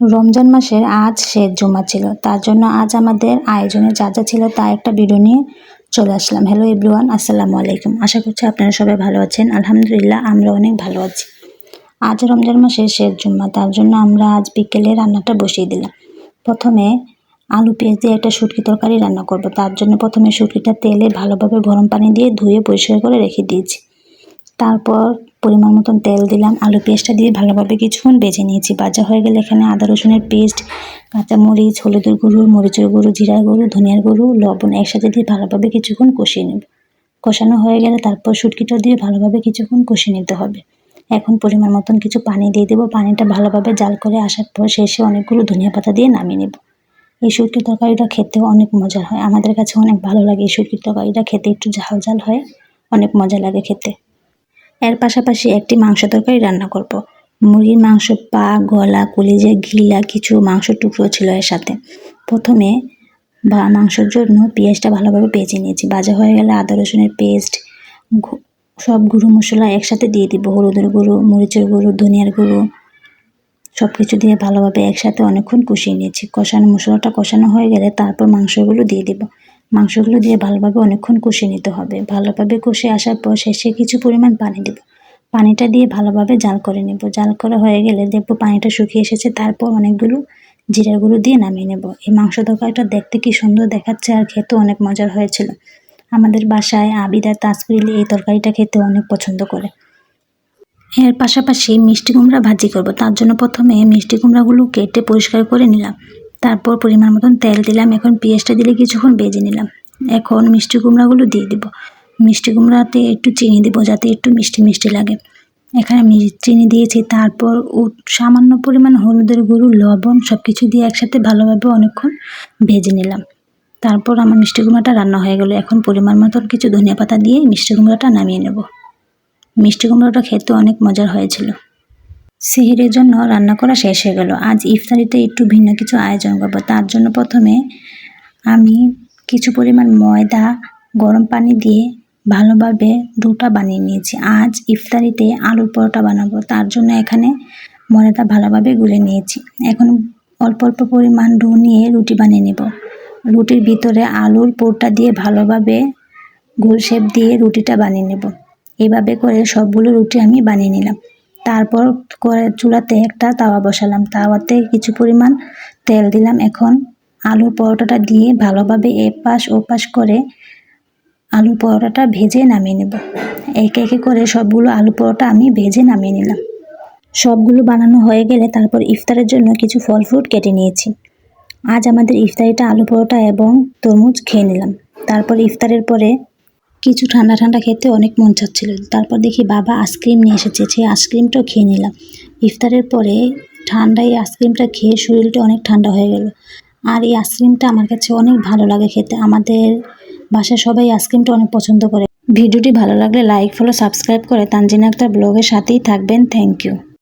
রমজান মাসের আজ শেষ জমা ছিল। তার জন্য আজ আমাদের আয়োজনে যা যা ছিল তা একটা ভিডিও নিয়ে চলে আসলাম। হ্যালো এভরিওয়ান আসসালামু আলাইকুম। আশা করছি আপনারা সবাই ভালো আছেন। আলহামদুলিল্লাহ আমরা অনেক ভালো আছি। আজ রমজান মাসের শেষ জুম্মা। তার জন্য আমরা আজ বিকেলে রান্নাটা বসিয়ে দিলাম। প্রথমে আলু পেঁয়াজ দিয়ে একটা শুটকি তরকারি রান্না করব। তার জন্য প্রথমে শুটকিটা তেলে ভালোভাবে গরম পানি দিয়ে ধুয়ে পরিষ্কার করে রেখে দিয়েছি। তারপর পরিমাণ মতন তেল দিলাম, আলু পেঁয়াজটা দিয়ে ভালোভাবে কিছুক্ষণ বেজে নিয়েছি। ভাজা হয়ে গেলে এখানে আদা, রসুনের পেস্ট, কাঁচামরিচ, হলুদের গুঁড়ো, মরিচের গুঁড়ো, জিরার গুঁড়ো, ধনিয়ার গুঁড়ো, লবণ একসাথে দিয়ে ভালোভাবে কিছুক্ষণ কষিয়ে নেব। কষানো হয়ে গেলে তারপর শুটকিটা দিয়ে ভালোভাবে কিছুক্ষণ কষিয়ে নিতে হবে। এখন পরিমাণ মতন কিছু পানি দিয়ে দেবো। পানিটা ভালোভাবে জাল করে আসার পর শেষে অনেকগুলো ধনিয়া পাতা দিয়ে নামিয়ে নেব। এই শুটকির তরকারিটা খেতেও অনেক মজা হয়। আমাদের কাছে অনেক ভালো লাগে এই শুটকির তরকারিটা। খেতে একটু ঝাল ঝাল হয়, অনেক মজা লাগে খেতে। এর পাশাপাশি একটি মাংস তরকারি রান্না করব। মুরগির মাংস, পা, গলা, কলিজা, ঘিলা কিছু মাংসের টুকরো ছিল এর সাথে। প্রথমে বা মাংসের জন্য পেঁয়াজটা ভালোভাবে বেজে নিয়েছি। ভাজা হয়ে গেলে আদা, রসুনের পেস্ট সব গুঁড়ো মশলা একসাথে দিয়ে দিব। হলুদের গুঁড়ো, মরিচের গুঁড়ো, ধনিয়ার গুঁড়ো সব কিছু দিয়ে ভালোভাবে একসাথে অনেকক্ষণ কষিয়ে নিয়েছি। কষানো মশলাটা কষানো হয়ে গেলে তারপর মাংসগুলো দিয়ে দিব। মাংসগুলো দিয়ে ভালোভাবে অনেকক্ষণ কষিয়ে নিতে হবে। ভালোভাবে কষে আসার পর শেষে কিছু পরিমাণ পানি দেব। পানিটা দিয়ে ভালোভাবে জাল করে নেব। জাল করা হয়ে গেলে দেখব পানিটা শুকিয়ে এসেছে। তারপর অনেকগুলো জিরাগুলো দিয়ে নামিয়ে নেব। এই মাংস তরকারিটা দেখতে কি সুন্দর দেখাচ্ছে আর খেতেও অনেক মজার হয়েছিল। আমাদের বাসায় আবিদা তাসপিল এই তরকারিটা খেতে অনেক পছন্দ করে। এর পাশাপাশি মিষ্টি কুমড়া ভাজি করব। তার জন্য প্রথমে মিষ্টি কুমড়াগুলো কেটে পরিষ্কার করে নিলাম। তারপর পরিমাণ মতন তেল দিলাম, এখন পেঁয়াজটা দিলে কিছুক্ষণ বেজে নিলাম। এখন মিষ্টি কুমড়াগুলো দিয়ে দিব। মিষ্টি কুমড়াতে একটু চিনি দিব যাতে একটু মিষ্টি মিষ্টি লাগে। এখানে চিনি দিয়েছি, তারপর সামান্য পরিমাণ হলুদের গুঁড়ো, লবণ সব কিছু দিয়ে একসাথে ভালোভাবে অনেকক্ষণ ভেজে নিলাম। তারপর আমার মিষ্টি কুমড়াটা রান্না হয়ে গেলো। এখন পরিমাণ মতন কিছু ধনিয়া পাতা দিয়ে মিষ্টি কুমড়াটা নামিয়ে নেব। মিষ্টি কুমড়োটা খেতে অনেক মজার হয়েছিল। সিহিরের জন্য রান্না করা শেষ হয়ে গেল। আজ ইফতারিতে একটু ভিন্ন কিছু আয়োজন করব। তার জন্য প্রথমে আমি কিছু পরিমাণ ময়দা, গরম পানি দিয়ে ভালোভাবে ডোটা বানিয়ে নিয়েছি। আজ ইফতারিতে আলুর পরোটা বানাবো। তার জন্য এখানে ময়দাটা ভালোভাবে গুলে নিয়েছি। এখন অল্প অল্প পরিমাণ ডো নিয়ে রুটি বানিয়ে নেব। রুটির ভিতরে আলুর পোরটা দিয়ে ভালোভাবে গোল শেপ দিয়ে রুটিটা বানিয়ে নেব। এভাবে করে সবগুলো রুটি আমি বানিয়ে নিলাম। তারপর করে চুলাতে একটা তাওয়া বসালাম। তাওয়াতে কিছু পরিমাণ তেল দিলাম। এখন আলুর পরোটাটা দিয়ে ভালোভাবে এপাশ ওপাশ করে আলু পরোটাটা ভেজে নামিয়ে নেব। একে একে করে সবগুলো আলু পরোটা আমি ভেজে নামিয়ে নিলাম। সবগুলো বানানো হয়ে গেলে তারপর ইফতারের জন্য কিছু ফল ফ্রুট কেটে নিয়েছি। আজ আমাদের ইফতারিটা আলু পরোটা এবং তরমুজ খেয়ে নিলাম। তারপর ইফতারের পরে কিছু ঠান্ডা ঠান্ডা খেতে অনেক মন চাচ্ছিল। তারপর দেখি বাবা আইসক্রিম নিয়ে এসেছে, সেই আইসক্রিমটাও খেয়ে নিলাম। ইফতারের পরে ঠান্ডা এই আইসক্রিমটা খেয়ে শরীরটা অনেক ঠান্ডা হয়ে গেল। আর এই আইসক্রিমটা আমার কাছে অনেক ভালো লাগে খেতে। আমাদের বাসায় সবাই আইসক্রিমটা অনেক পছন্দ করে। ভিডিওটি ভালো লাগলে লাইক, ফলো, সাবস্ক্রাইব করে তানজিনা আক্তার ব্লগের সাথেই থাকবেন। Thank you.